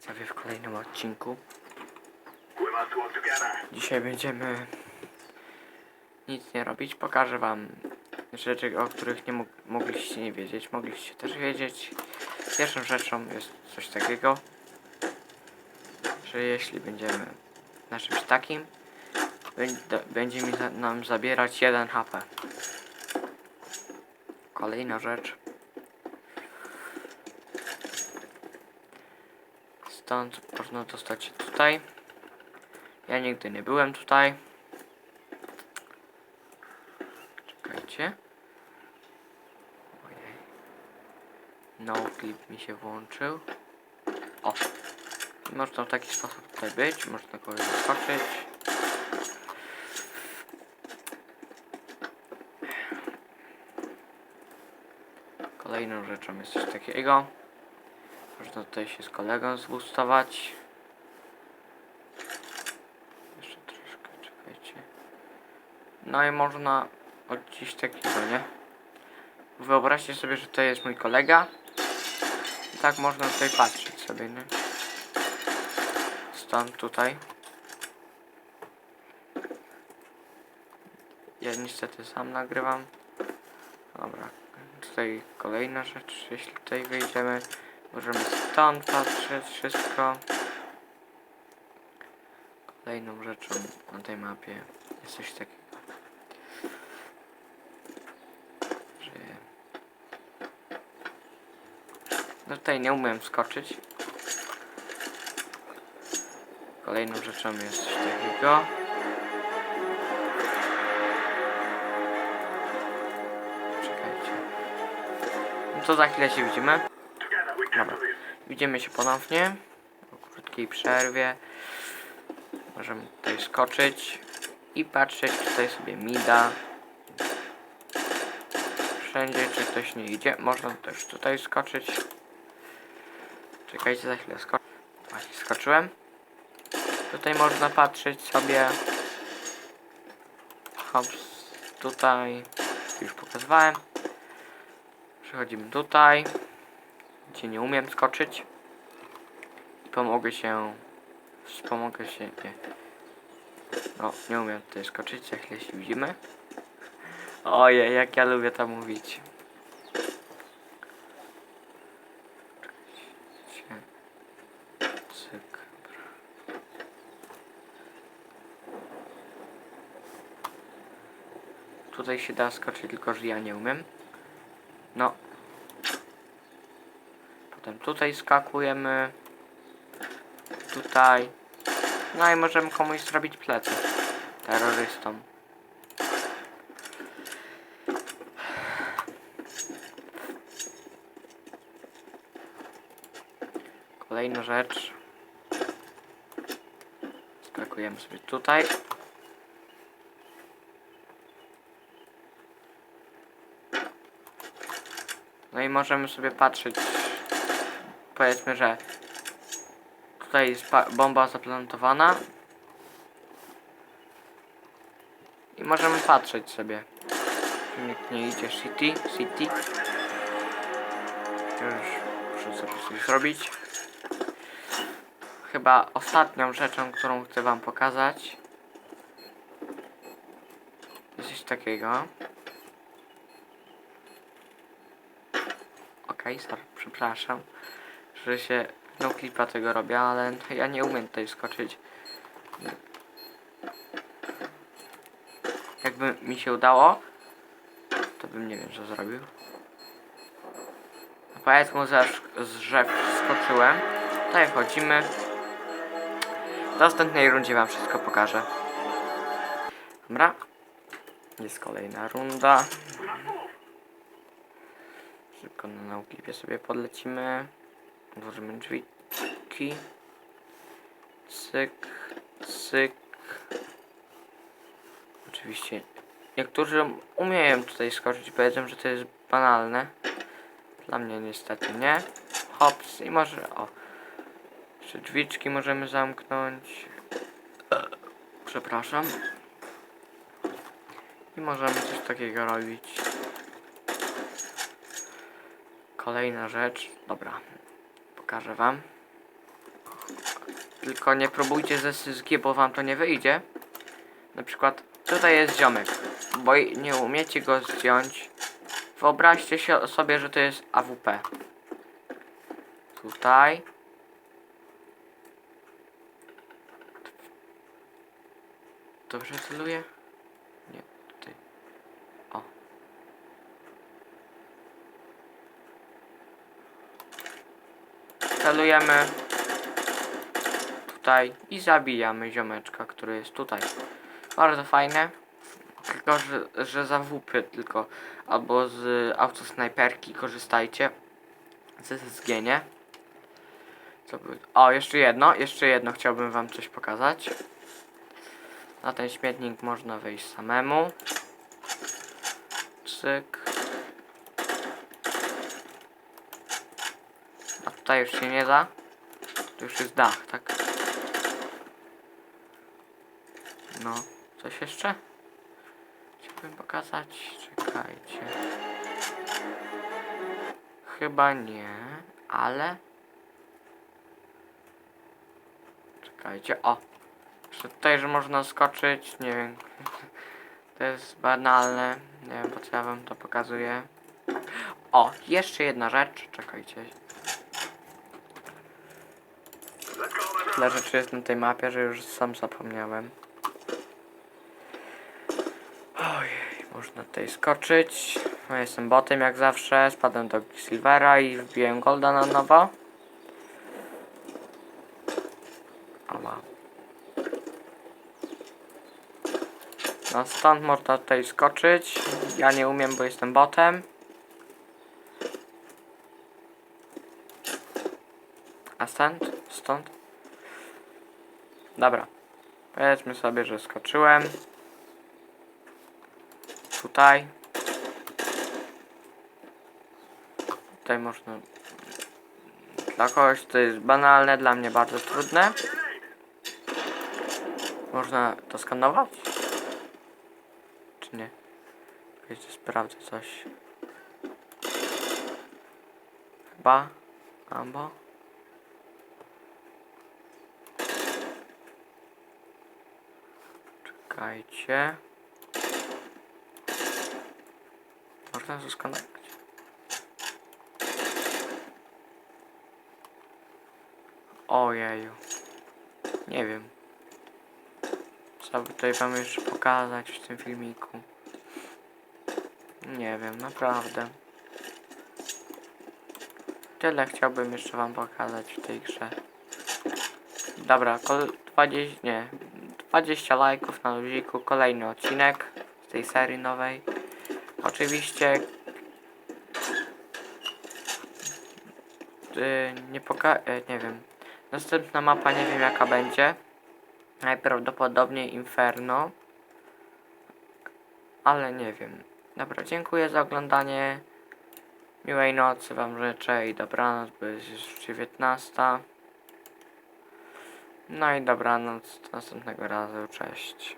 Widzowie w kolejnym odcinku. Dzisiaj będziemy nic nie robić. Pokażę wam rzeczy, o których nie mogliście nie wiedzieć. Mogliście też wiedzieć. Pierwszą rzeczą jest coś takiego, że jeśli będziemy na czymś takim, będzie, mi nam zabierać 1 HP. Kolejna rzecz. Stąd można dostać się tutaj. Ja nigdy nie byłem tutaj. Czekajcie. Ojej. No clip mi się włączył. O! Można w taki sposób tutaj być, można kogoś zaskoczyć. Kolejną rzeczą jest coś takiego. Można tutaj się z kolegą zboostować. Jeszcze troszkę, czekajcie. No i można odciść takiego, nie? Wyobraźcie sobie, że to jest mój kolega. I tak można tutaj patrzeć sobie, nie? Stąd tutaj. Ja niestety sam nagrywam. Dobra. Tutaj kolejna rzecz. Jeśli tutaj wejdziemy, możemy stąd patrzeć wszystko. Kolejną rzeczą na tej mapie jest coś takiego, że no tutaj nie umiem skoczyć. Kolejną rzeczą jest coś takiego. Czekajcie. No to za chwilę się widzimy. Widzimy się ponownie po krótkiej przerwie. Możemy tutaj skoczyć i patrzeć tutaj sobie mida. Wszędzie czy ktoś nie idzie. Można też tutaj skoczyć. Czekajcie za chwilę skocz. Właśnie skoczyłem. Tutaj można patrzeć sobie. Hops, tutaj. Już pokazywałem. Przechodzimy tutaj gdzie nie umiem skoczyć. I pomogę się. Wspomogę się. Nie. No, nie umiem tutaj skoczyć, chwilę się widzimy. Ojej, jak ja lubię to mówić. Tutaj się da skoczyć, tylko że ja nie umiem. No, Potem tutaj skakujemy. Tutaj. No i możemy komuś zrobić plecy. Terrorystom. Kolejna rzecz. Skakujemy sobie tutaj. No i możemy sobie patrzeć. Powiedzmy, że tutaj jest bomba zaplantowana. I możemy patrzeć sobie. Nikt nie idzie City, City. Już muszę sobie coś zrobić. Chyba ostatnią rzeczą, którą chcę wam pokazać. Jest coś takiego. Okej, sorry, przepraszam, że się no klipa tego robię, ale ja nie umiem tutaj skoczyć. Jakby mi się udało, to bym nie wiem co zrobił. No Powiedzmy, że z drzew skoczyłem. Tutaj wchodzimy. W następnej rundzie wam wszystko pokażę. Dobra. Jest kolejna runda. Szybko na nauklipie sobie podlecimy. Otworzymy drzwiczki. Cyk, cyk. Oczywiście niektórzy umieją tutaj skoczyć, powiedzą, że to jest banalne. Dla mnie niestety nie. Hops i może o. Jeszcze drzwiczki możemy zamknąć. Przepraszam. I możemy coś takiego robić. Kolejna rzecz. Dobra. Pokażę wam. Tylko nie próbujcie ze SSG, bo wam to nie wyjdzie. Na przykład tutaj jest ziomek, bo nie umiecie go zdjąć. Wyobraźcie się sobie, że to jest AWP. Tutaj. Dobrze celuję? Nie, ty. O. Celujemy tutaj i zabijamy ziomeczka, który jest tutaj. Bardzo fajne. Tylko, że, że za WP tylko albo z autosnajperki korzystajcie. Z SSG, nie? Co by... O, jeszcze jedno, jeszcze jedno chciałbym wam coś pokazać. Na ten śmietnik można wejść samemu. Cyk. A tutaj już się nie da. To już jest dach, tak? No, coś jeszcze? Chciałbym pokazać. Czekajcie. Chyba nie, ale. Czekajcie, o. Jeszcze tutaj, że można skoczyć, nie wiem. To jest banalne. Nie wiem po co ja wam to pokazuję. O, jeszcze jedna rzecz. Czekajcie. Tyle rzeczy jest na tej mapie, że już sam zapomniałem. Ojej, można tutaj skoczyć. No, jestem botem jak zawsze. Spadłem do Silvera i wbiłem Golda na nowo. Ała. No stąd można tutaj skoczyć. Ja nie umiem, bo jestem botem. A stąd? Stąd? Dobra. Powiedzmy sobie, że skoczyłem. Tutaj. Tutaj można... Dla kogoś to jest banalne, dla mnie bardzo trudne. Można to skanować? Czy nie? Jeszcze sprawdzę coś. Chyba. Albo. Czekajcie. Można to skanować. Ojeju. Nie wiem. Co tutaj wam jeszcze pokazać w tym filmiku? Nie wiem, naprawdę. Tyle chciałbym jeszcze wam pokazać w tej grze. Dobra, kol 20, nie, 20 lajków na luziku, kolejny odcinek z tej serii nowej. Oczywiście yy, nie poka... Yy, nie wiem. Następna mapa nie wiem jaka będzie. Najprawdopodobniej Inferno. Ale nie wiem. Dobra, dziękuję za oglądanie. Miłej nocy wam życzę i dobranoc, bo jest już 19. No i dobranoc, do następnego razu, cześć.